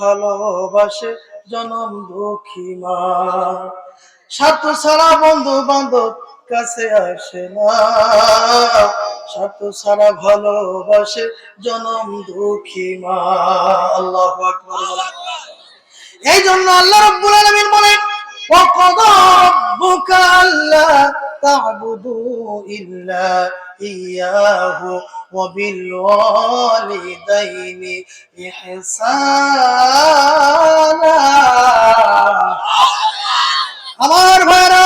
ভালোবাসে জনম দুঃখী মা। সাত ছাড়া বন্ধু বান্ধব কাছে আসে না। সাত সারা ভালোবাসে জনম দুঃখী মা। আল্লাহ এই জন্য আল্লাহ রব্বুল আলমিন বলেন ও কদ আল্লাহ تعبدوا إلا إياه وبالوالدين إحسانا আমার ভাইরা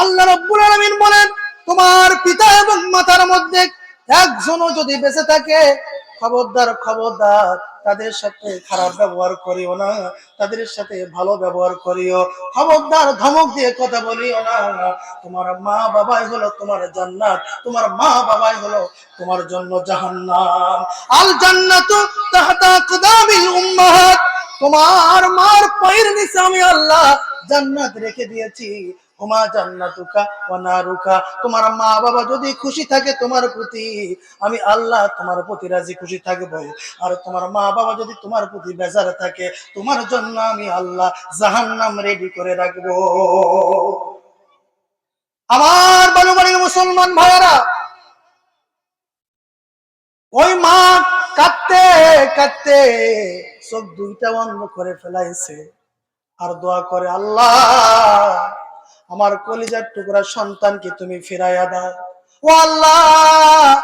আল্লাহ রব্বুল আলামিন বলেন তোমার পিতা এবং মাতার মধ্যে একজনও যদি বেঁচে থাকে খবরদার খবরদার তাদের সাথে খারাপ ব্যবহার করিও না, তাদের সাথে ভালো ব্যবহার করিও। খবরদার ধমক দিয়ে কথা বলিও না, তোমার মা বাবাই হলো তোমার জান্নাত, তোমার মা বাবাই হলো তোমার জন্য জাহান্নাম। আল জান্নাতু তাহতা আকদামিল উম্মাহাত, তোমার মার পায়ের নিচে আমি আল্লাহ জান্নাত রেখে দিয়েছি। ওমা জান্নাতুকা ওয়া নারুকা। তোমার মা বাবা যদি খুশি থাকে তোমার প্রতি, আমি আল্লাহ তোমার প্রতি রাজি খুশি থাকব। আর তোমার মা বাবা যদি তোমার প্রতি বেজার থাকে, তোমার জন্য আমি আল্লাহ জাহান্নাম রেডি করে আমার মুসলমান ভাইয়েরা, ওই মা কাঁদতে কাঁদতে চোখ দুইটা বন্ধ করে ফেলাইছে। আর দোয়া করে আল্লাহ আমার কলিজার টুকরা সন্তানকে তুমি ফিরাইয়া দাও। ও আল্লাহ,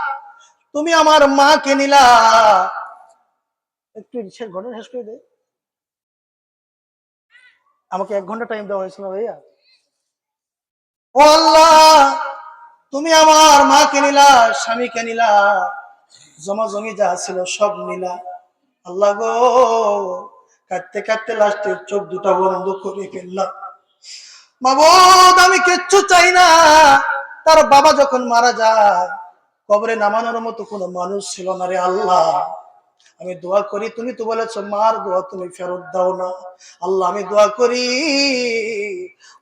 তুমি আমার মাকে নিলা। একটু শেষ ঘটনা শেষ করে দে। আমাকে এক ঘণ্টা টাইম দেওয়া হয়েছিল ভাইয়া? ও আল্লাহ, তুমি আমার মাকে নিলা, স্বামীকে নিলা। জমা জমি যা ছিল সব নিলা। আল্লাহ গো, কাঁদতে কাঁদতে লাস্টে চোখ দুটা বন্ধ করে ফেললাম। মাবদ, আমি কিচ্ছু চাই না। তার বাবা যখন মারা যায়, কবরে নামানোর মতো কোনো মানুষ ছিল না রে আল্লাহ। আমি দোয়া করি, তুমি তো বলেছ, মার দোয়া তুমি ফেরত দাও না। আল্লাহ, আমি দোয়া করি।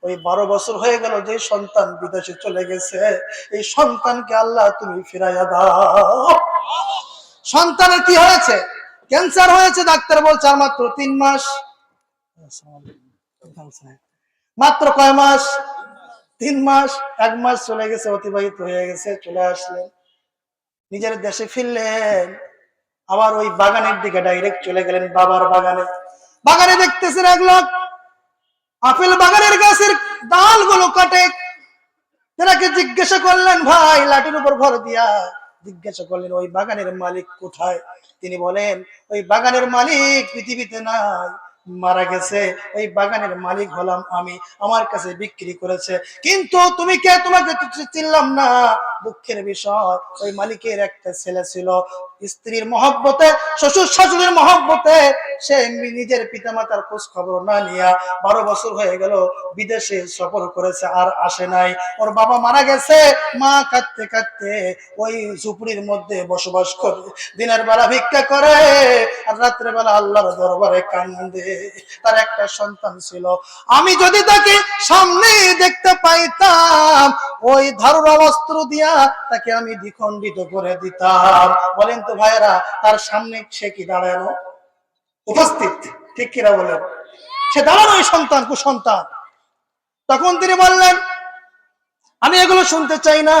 ওই বারো বছর হয়ে গেল, যে সন্তান বিদেশে চলে গেছে, এই সন্তানকে আল্লাহ তুমি ফিরাইয়া দাও। সন্তানের কি হয়েছে? ক্যান্সার হয়েছে, ডাক্তার বলছে, আর মাত্র তিন মাস। মাত্র কয় মাস? তিন মাস, এক মাস চলে গেছে, অতিবাহিত হয়ে গেছে, চলে আসলেন। নিজের দেশে ফিরলেন। আবার ওই বাগানের দিকে ডাইরেক্ট চলে গেলেন বাবার বাগানে। বাগানে দেখতেছেন এক লোক, আপেল বাগানের গাছের ডালগুলো কাটে। তেনাকে জিজ্ঞাসা করলেন, ভাই, লাঠির উপর ভর দিয়া জিজ্ঞাসা করলেন, ওই বাগানের মালিক কোথায়? তিনি বলেন, ওই বাগানের মালিক পৃথিবীতে নাই। মারা গেছে, এই বাগানের মালিক হলাম আমি, আমার কাছে বিক্রি করেছে। কিন্তু তুমি কে? তোমাকে চিনলাম না। দুঃখের বিষয়, ওই মালিকের একটা ছেলে ছিল। স্ত্রীর মহব্বতে, শ্বশুর শাশুড়ির মহব্বতে, সে নিজের পিতামাতার খোঁজ খবর না নিয়া বারো বছর হয়ে গেল, বিদেশে সফর করেছে, আর আসে নাই। ওর বাবা মারা গেছে, মা কাঁদতে কাঁদতে ওই ঝুপড়ির মধ্যে বসবাস করে, দিনের বেলা ভিক্ষা করে, আর রাত্রে বেলা আল্লাহর দরবারে কান্দে। তার একটা সন্তান ছিল। আমি যদি তাকে সামনে দেখতে পাইতাম, ওই ধারুরা বস্ত্র দিয়া তাকে আমি দ্বিখণ্ডিত করে দিতাম। বলেন ভাইয়েরা, তার সামনে সে কি দাঁড়াল? উপস্থিত, ঠিক কিনা বলেন? সে দাঁড়ানো ওই সন্তান, কুসন্তান। তখন তিনি বললেন, আমি এগুলো শুনতে চাই না।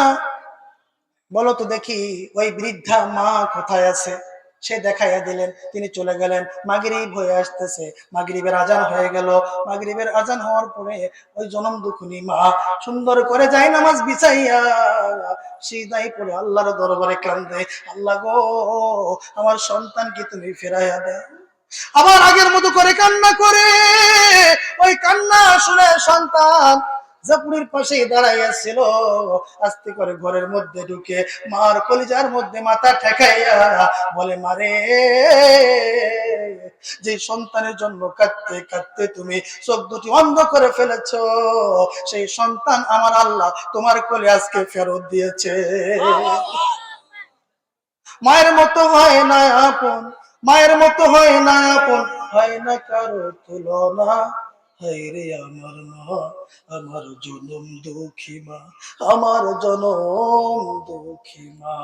বলো তো দেখি, ওই বৃদ্ধা মা কোথায় আছে? সে দেখাইয়া দিলেন, তিনি চলে গেলেন। মাগরিব হয়ে আসতেছে। মাগরিবের আজান হয়ে গেল। মাগরিবের আজান হওয়ার পরে ওই জনম দুখুনি মা সুন্দর করে যায় নামাজ বিছাইয়া সিদাই পড়ে আল্লাহর দরবারে কান্দে, আল্লাহ গো, আমার সন্তানকে তুমি ফেরাইয়া দেয় আবার আগের মতো করে কান্না করে, ওই কান্না শুনে সন্তান জাপুরের পাশে দাঁড়াইয়াছিল আস্তে করে ঘরের মধ্যে ঢুকে মার কলিজার মধ্যে মাথা ঠেকাইয়া বলে মারে যে সন্তানের জন্য কাঁদতে কাঁদতে তুমি চোখ দুটি অন্ধ করে ফেলেছ, সেই সন্তান আমার আল্লাহ তোমার কোলে আজকে ফেরত দিয়েছে। মায়ের মতো হয় না আপন, মায়ের মতো হয় না আপন, হয় না কারও তুলনা। হায় রে আমার মা, আমার জনম দুঃখী মা, আমার জনম দুঃখী মা।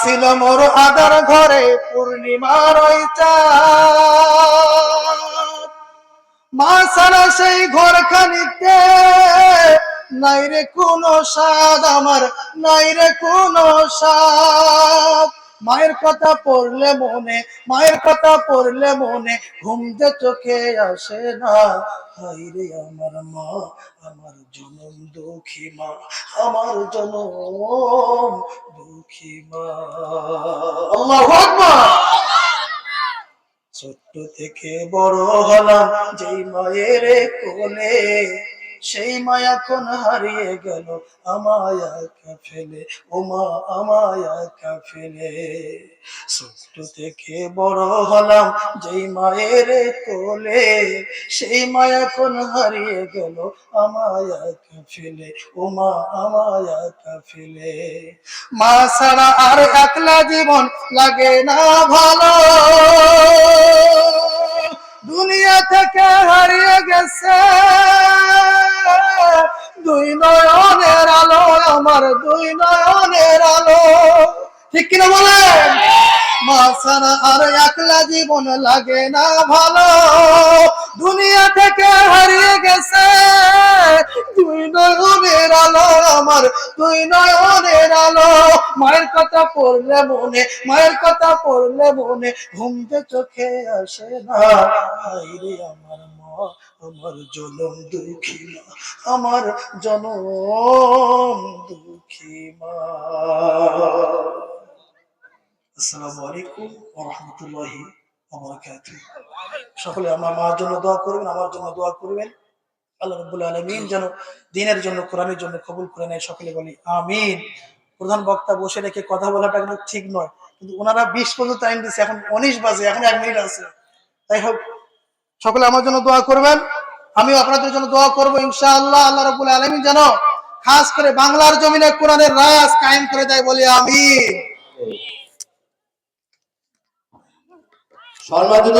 ছিল মোর আদার ঘরে পূর্ণিমার মা সারা সেই ঘর খানিতে নাই রে কোনো স্বাদ, আমার নাই রে কোনো স্বাদ। মায়ের কথা পড়লে মনে, মায়ের কথা পড়লে মনে, ঘুম যে চোখে আসে না। হাই রে আমার মা, আমার জনম দুঃখী মা, আমার জনম দুঃখী মা। ছোট্ট থেকে বড় হলাম যেই মায়ের কোলে। সেই মায়া কোন হারিয়ে গেল? আমায় ফেলে? ও মা, আমায় ফেলে? ছোট্ট থেকে বড় হলাম যেই মায়ের কোলে। সেই মায়া কোন হারিয়ে গেল? আমায় ফেলে? ও মা, আমায় ফেলে? মা ছাড়া আর একলা জীবন লাগে না ভালো। দুনিয়া থেকে হারিয়ে গেছে। দুই নয়নের আলো, আমার দুই নয়নের আলো। ঠিক কিনা বলেন? মা ছাড়া আর একলা জীবন লাগে না ভালো। দুনিয়া থেকে হারিয়ে গেছে দুই নয়নের আলো। আমার দুই নয়নের আলো। মায়ের কথা পড়লে মনে, মায়ের কথা পড়লে মনে, ঘুম যে চোখে আসে না। আমার মা, আমার জনম দুঃখী মা, আমার জনম দুঃখী মা। আসসালামু আলাইকুম রাহমাতুল্লাহি সকলে আমার মার জন্য দোয়া করবেন, আমার জন্য দোয়া করবেন। আল্লাহ রাব্বুল আলামিন যেন দিনের জন্য, কোরআনের জন্য কবুল করে নেয় সকলে বলি, আমিন। প্রধান বক্তা বসে রেখে কথা বলাটা কিন্তু ঠিক নয়, কিন্তু ওনারা বিশ পর্যন্ত টাইম দিচ্ছে এখন উনিশ বাজে, এখন এক মিনিট আছে। তাই হোক, সকলে আমার জন্য দোয়া করবেন, আমিও আপনাদের জন্য দোয়া করব, ইনশাআল্লাহ আল্লাহ রাব্বুল আলামিন যেন খাস করে বাংলার জমিনে কোরআনের রাজ কায়েম করে দেয় বলি, আমিন। সম্মানিত